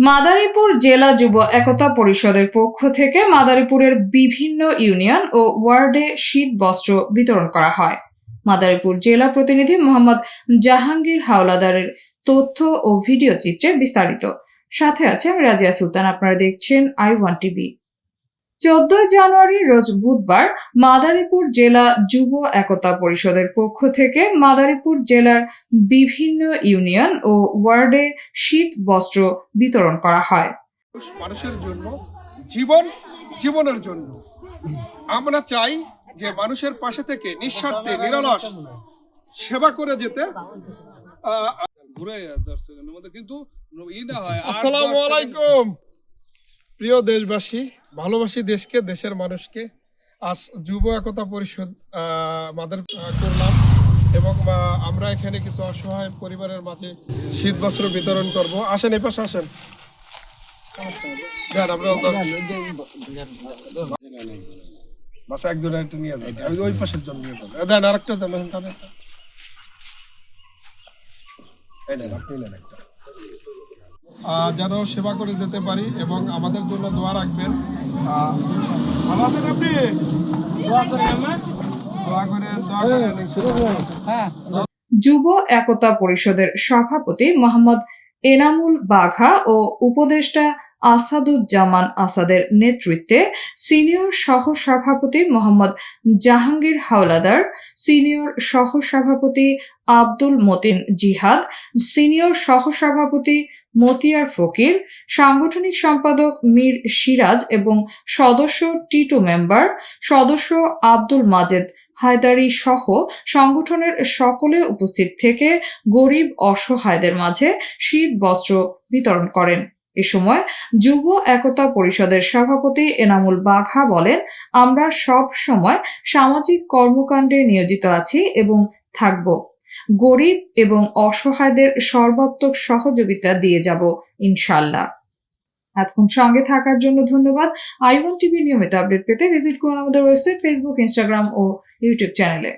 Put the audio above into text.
মাদারীপুর জেলা যুব একতা পরিষদের পক্ষ থেকে মাদারীপুরের বিভিন্ন ইউনিয়ন ও ওয়ার্ডে শীত বস্ত্র বিতরণ করা হয়। মাদারীপুর জেলা প্রতিনিধি মোহাম্মদ জাহাঙ্গীর হাওলাদারের তথ্য ও ভিডিও চিত্রে বিস্তারিত। সাথে আছে রাজিয়া সুলতান, আপনারা দেখছেন আই ওয়ান টিভি। চোদ্দই জানুয়ারি রোজ বুধবার মাদারীপুর জেলা যুব একতা পরিষদের পক্ষ থেকে মাদারীপুর জেলার বিভিন্ন ইউনিয়ন ও ওয়ার্ডে শীত বস্ত্র বিতরণ করা হয়। মানুষের জন্য জীবন জীবনের জন্য। আমরা চাই যে মানুষের পাশে থেকে নিঃস্বার্থে নিরলস সেবা করে যেতে ঘুরে কিন্তু ই না হয় আট, আসসালামু আলাইকুম। প্রিয় দেশবাসী, ভালোবাসি দেশকে, দেশের মানুষকে। আজ যুব একতা পরিষদ আমাদের করলাম এবং আমরা এখানে কিছু অসহায় পরিবারের মাঝে শীত বস্ত্র বিতরণ করব। আসেন, এই পাশে আসেন। ওই নিয়ে দেন, আরেকটা দেন একটা। যেন সেবা করে যেতে পারি এবং আমাদের জন্য দোয়া রাখবেন। ভালো আছেন আপনি? দোয়া দোয়া করেন যুব একতা পরিষদের সভাপতি মোহাম্মদ এনামুল বাঘা ও উপদেষ্টা আসাদুজ্জামান আসাদের নেতৃত্বে সিনিয়র সহ সভাপতি মোহাম্মদ জাহাঙ্গীর হাওলাদার, সিনিয়র সহ সভাপতি আব্দুল মতিন জিহাদ, সিনিয়র সহ সভাপতি মতিয়ার ফকির, সাংগঠনিক সম্পাদক মীর সিরাজ এবং সদস্য টিটু মেম্বার, সদস্য আব্দুল মাজেদ হায়দারি সহ সংগঠনের সকলে উপস্থিত থেকে গরিব অসহায়দের মাঝে শীত বস্ত্র বিতরণ করেন। এ সময় যুব একতা পরিষদের সভাপতি এনামুল বাঘা বলেন, আমরা সব সময় সামাজিক কর্মকাণ্ডে নিয়োজিত আছি এবং থাকব। গরিব এবং অসহায়দের সর্বাত্মক সহযোগিতা দিয়ে যাব ইনশাল্লাহ এতক্ষণ সঙ্গে থাকার জন্য ধন্যবাদ। আইওয়ান টিভি নিয়মিত আপডেট পেতে ভিজিট করুন আমাদের ওয়েবসাইট, ফেসবুক, ইনস্টাগ্রাম ও ইউটিউব চ্যানেলে।